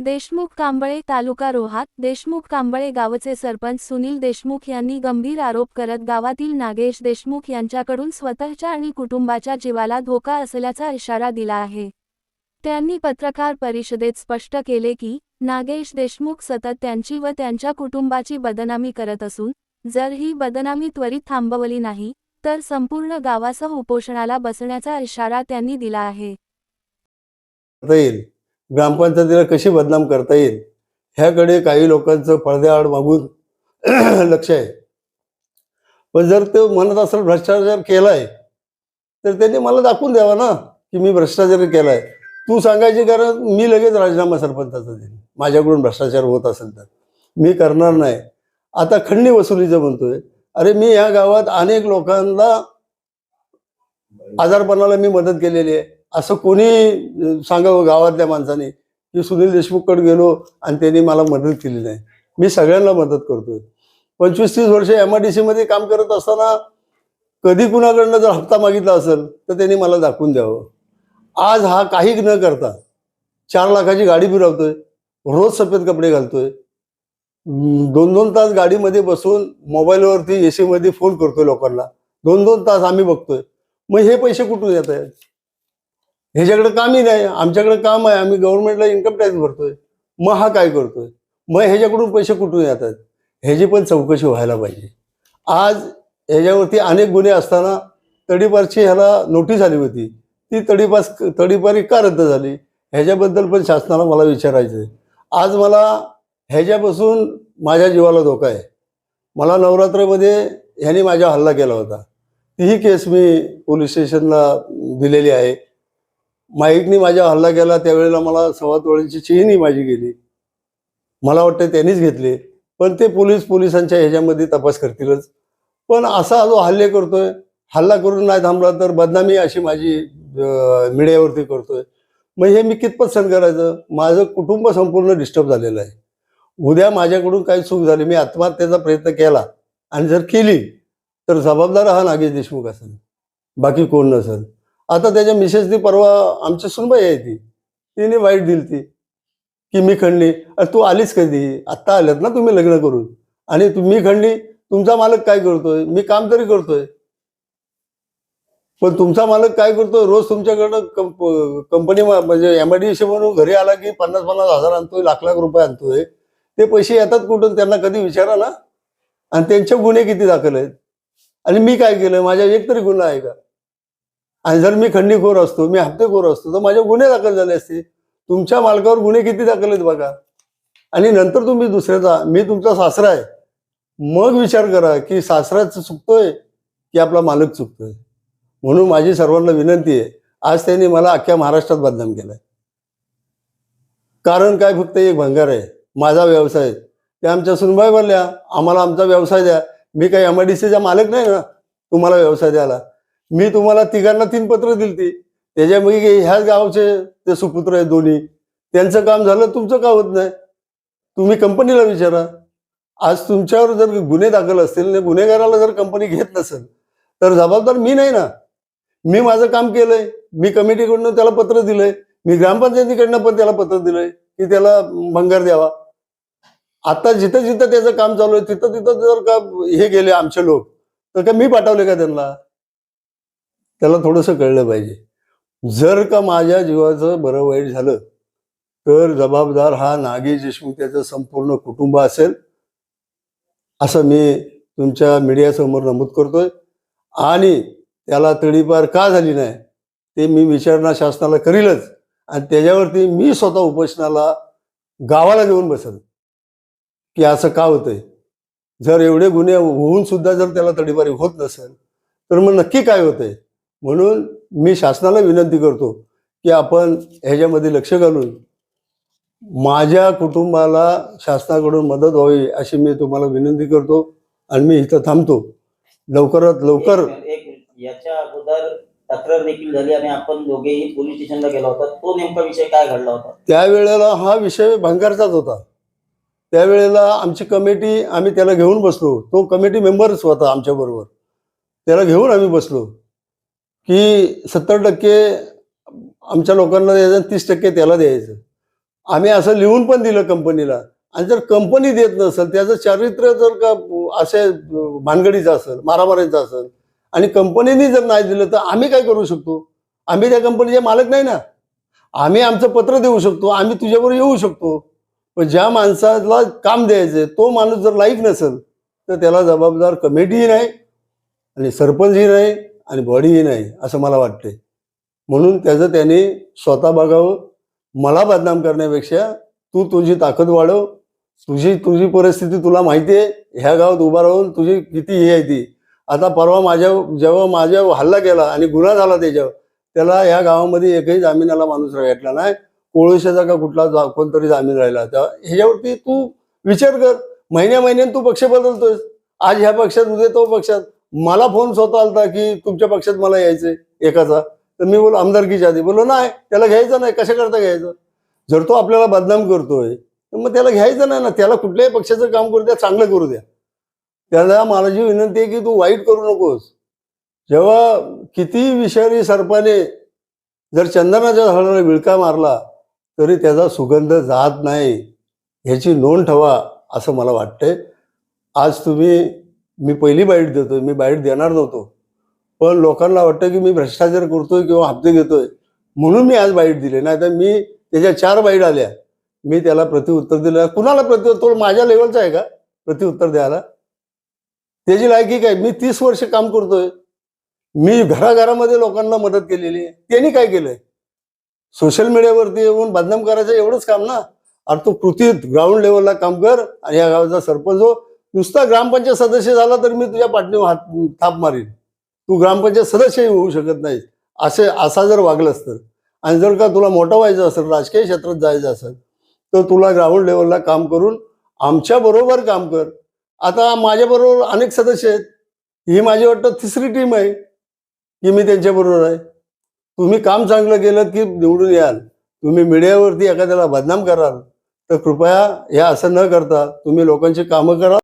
देशमुख कांबळे तालुका रोहात देशमुख कांबळे गावचे सरपंच सुनील देशमुख यांनी गंभीर आरोप करत गावातील नागेश देशमुख यांच्याकडून स्वतःच्या आणि कुटुंबाच्या जीवाला धोका असल्याचा इशारा दिला आहे. त्यांनी पत्रकार परिषदेत स्पष्ट केले की नागेश देशमुख सतत त्यांची व त्यांच्या कुटुंबाची बदनामी करत असून जर ही बदनामी त्वरित थांबवली नाही तर संपूर्ण गावासह उपोषणाला बसण्याचा इशारा त्यांनी दिला आहे. ग्रामपंचायतीला कशी बदनाम करता येईल ह्याकडे काही लोकांचं पडद्याआड मागून लक्ष आहे. पण जर तो म्हणत असेल भ्रष्टाचार केलाय तर त्यांनी मला दाखवून द्यावा ना की मी भ्रष्टाचार केलाय. तू सांगायची कारण मी लगेच राजीनामा सरपंचाचा देईन. माझ्याकडून भ्रष्टाचार होत असेल तर. मी करणार नाही. आता खंडणी वसुलीचं म्हणतोय. अरे मी ह्या गावात अनेक लोकांना आजारपणाला मी मदत केलेली आहे. असं कोणी सांगावं गावातल्या माणसाने की सुनील देशमुखकडे गेलो आणि त्यांनी मला मदत केली नाही. मी सगळ्यांना मदत करतोय. पंचवीस तीस वर्ष एम आय डी सी मध्ये काम करत असताना कधी कुणाकडनं जर हप्ता मागितला असेल तर त्यांनी मला दाखवून द्यावं. आज हा काही न करता चार लाखाची गाडी फिरवतोय रोज सफेद कपडे घालतोय. दोन दोन तास गाडीमध्ये बसून मोबाईलवरती ए फोन करतोय लोकांना. दोन दोन तास आम्ही बघतोय. मग हे पैसे कुठून येत आहेत? ह्याच्याकडे कामही नाही आमच्याकडे काम आहे आम्ही गव्हर्नमेंटला इन्कम टॅक्स भरतोय. मग हा काय करतोय? मग ह्याच्याकडून पैसे कुठून येतात? ह्याची पण चौकशी व्हायला पाहिजे. आज ह्याच्यावरती अनेक गुन्हे असताना तडीपारची ह्याला नोटीस आली होती. ती तडीपास तडीपारी का रद्द झाली? ह्याच्याबद्दल पण शासनाला मला विचारायचं आहे आज मला ह्याच्यापासून माझ्या जीवाला धोका आहे. मला नवरात्रमध्ये ह्याने माझ्या हल्ला केला होता. तीही केस मी पोलीस स्टेशनला दिलेली आहे. माईकनी माझ्या हल्ला केला त्यावेळेला मला सव्वा तोळ्यांची चेनही माझी गेली. मला वाटतं त्यांनीच घेतले पण ते पोलीस पोलिसांच्या ह्याच्यामध्ये तपास करतीलच. पण असा जो हल्ले करतोय हल्ला करून नाही थांबला तर बदनामी अशी माझी मीडियावरती करतोय. मग हे मी कितपत सहन करायचं? माझं कुटुंब संपूर्ण डिस्टर्ब झालेलं आहे. उद्या माझ्याकडून काही चूक झाली मी आत्महत्येचा प्रयत्न केला आणि जर केली तर जबाबदार हा नागेश देशमुख असेल. बाकी कोण नसेल. आता त्याच्या मिसेसनी परवा आमची सुनबाई आहे ती. तिने वाईट दिली ती. की मी खंडणी अरे तू आलीच कधी? आत्ता आल्यात ना तुम्ही लग्न करून. आणि तुम्ही खंडणी तुमचा मालक काय करतोय? मी काम तरी करतोय. पण तुमचा मालक काय करतोय? रोज तुमच्याकडनं कंप कंपनी म्हणजे एमआयडीसी म्हणून घरी आला की पन्नास पन्नास हजार आणतोय लाख लाख रुपये आणतोय. ते पैसे येतात कुठून? त्यांना कधी विचारा ना. आणि त्यांचे गुन्हे किती दाखल आहेत? आणि मी काय केलं? माझ्या एक तरी गुन्हा आहे का? आणि जर मी खंडीखोर असतो मी हप्तेखोर असतो तर माझे गुन्हे दाखल झाले असते. तुमच्या मालकावर गुन्हे किती दाखल आहेत बघा. आणि नंतर तुम्ही दुसऱ्याचा मी तुमचा सासरा आहे. मग विचार करा की सासराच चुकतोय की आपला मालक चुकतोय. म्हणून माझी सर्वांना विनंती आहे आज त्यांनी मला अख्ख्या महाराष्ट्रात बदनाम केलाय. कारण काय फक्त एक भंगार आहे माझा व्यवसाय ते आमच्या सुनबाई बोलल्या आम्हाला आमचा व्यवसाय द्या. मी काही एम आय डी सीचा मालक नाही ना तुम्हाला व्यवसाय द्यायला. मी तुम्हाला तिघांना तीन पत्र दिलती. त्याच्यामध्ये ह्याच गावचे ते सुपुत्र आहेत दोन्ही. त्यांचं काम झालं तुमचं का होत नाही? तुम्ही कंपनीला विचारा. आज तुमच्यावर जर गुन्हे दाखल असतील आणि गुन्हेगाराला जर कंपनी घेत नसेल तर जबाबदार मी नाही ना. मी माझं काम केलंय. मी कमिटीकडनं त्याला पत्र दिलंय. मी ग्रामपंचायतीकडनं पण त्याला पत्र दिलंय की त्याला भंगार द्यावा. आता जिथं जिथं त्याचं काम चालू आहे तिथं तिथं जर का हे गेले आमचे लोक तर का मी पाठवले का त्यांना? त्याला थोडंसं कळलं पाहिजे. जर का माझ्या जीवाचं बरं वाईट झालं तर जबाबदार हा नागी देशमुख त्याचं संपूर्ण कुटुंब असेल असं मी तुमच्या मीडियासमोर नमूद करतोय. आणि त्याला तडीपार का झाली नाही ते मी विचारणा शासनाला करीलच. आणि त्याच्यावरती मी स्वतः उपोषणाला गावाला घेऊन बसेल. की असं का होतंय? जर एवढे गुन्हे होऊन सुद्धा जर त्याला तडीपारी होत नसेल तर मग नक्की काय होतंय? म्हणून मी शासनाला विनंती करतो की आपण ह्याच्यामध्ये लक्ष घालून माझ्या कुटुंबाला शासनाकडून मदत व्हावी अशी मी तुम्हाला विनंती करतो आणि मी इथं थांबतो. लवकरात लवकर. याच्या अगोदर तक्रार देखील झाली आणि आपण दोघेही पोलीस स्टेशनला गेला होता. तो नेमका विषय काय घडला होता? त्यावेळेला हा विषय भंगारचाच होता. त्यावेळेला आमची कमिटी आम्ही त्याला घेऊन बसलो. तो कमिटी मेंबरच होता आमच्याबरोबर त्याला घेऊन आम्ही बसलो. की सत्तर टक्के आमच्या लोकांना द्यायचं तीस टक्के त्याला द्यायचं. आम्ही असं लिहून पण दिलं कंपनीला. आणि जर कंपनी देत नसेल त्याचं चारित्र्य जर का असे भानगडीचं असेल मारामारीचं असेल आणि कंपनीने जर नाही दिलं तर आम्ही काय करू शकतो? आम्ही त्या कंपनीचे मालक नाही ना. आम्ही आमचं पत्र देऊ शकतो आम्ही तुझ्याबरोबर येऊ शकतो. पण ज्या माणसाला काम द्यायचं तो माणूस जर लाईक नसेल तर त्याला जबाबदार कमिटीही नाही आणि सरपंचही नाही. आणि बॉडीही नाही असं मला वाटते म्हणून त्याचं त्याने स्वतः बघावं. मला बदनाम करण्यापेक्षा तू तुझी ताकद वाढव. तुझी तुझी परिस्थिती तुला माहिती आहे. ह्या गावात उभा राहून तुझी किती हे आहे ती. आता परवा माझ्या जेव्हा माझ्या हल्ला केला आणि गुन्हा झाला त्याच्यावर त्याला ह्या गावामध्ये एकही जामिनाला माणूस भेटला नाही. कोळशाचा का कुठला जा- कोणतरी जामीन राहिला. तेव्हा ह्याच्यावरती तू विचार कर. महिन्या महिन्यात तू पक्ष बदलतोयस. आज ह्या पक्षात उद्या तो पक्षात. मला फोन स्वतः आलता की तुमच्या पक्षात मला यायचंय एकाचा. तर मी बोलो आमदारकीच्या आधी. बोलो नाही त्याला घ्यायचं नाही. कशा करता घ्यायचं? जर तो आपल्याला बदनाम करतोय तर मग त्याला घ्यायचं नाही ना. त्याला कुठल्याही पक्षाचं काम करू द्या चांगलं करू द्या. त्याला मला जी विनंती आहे की तू वाईट करू नकोस. जेव्हा किती विषारी सर्पाने जर चंदनाच्या झाडाला विळका मारला तरी त्याचा सुगंध जात नाही. ह्याची नोंद ठेवा असं मला वाटतंय. आज तुम्ही मी पहिली बाईट देतोय मी बाईट देणार नव्हतो. पण लोकांना वाटतं की मी भ्रष्टाचार करतोय किंवा हप्ते घेतोय. म्हणून मी आज बाईट दिले. नाही तर मी त्याच्या चार बाईट आल्या. मी त्याला प्रतिउत्तर दिलं. कुणाला प्रतिउत्तर माझ्या लेवलचा आहे का? प्रतिउत्तर द्यायला. त्याची लायकी काय? मी तीस वर्ष काम करतोय. मी घराघरामध्ये लोकांना मदत केलेली आहे. त्यांनी काय केलंय? सोशल मीडियावरती येऊन बदनाम करायचं एवढंच काम ना? अरे तू कृती ग्राउंड लेवलला काम कर आणि या गावाचा सरपंच हो. नुसता ग्रामपंचायत सदस्य झाला तर मी तुझ्या पाठणीवर हात थाप मारीन. तू ग्रामपंचायत सदस्यही होऊ शकत नाहीस. असे असा जर वागलंस तर. आणि जर का तुला मोठं व्हायचं असेल राजकीय क्षेत्रात जायचं असेल तर तुला ग्राउंड लेवलला काम करून आमच्या बरोबर काम कर. आता माझ्याबरोबर अनेक सदस्य आहेत. ही माझी वाटतं तिसरी टीम आहे की मी त्यांच्याबरोबर आहे. तुम्ही काम चांगलं केलं की निवडून याल. तुम्ही मीडियावरती एखाद्याला बदनाम कराल तर कृपया हे असं न करता तुम्ही लोकांची कामं करा.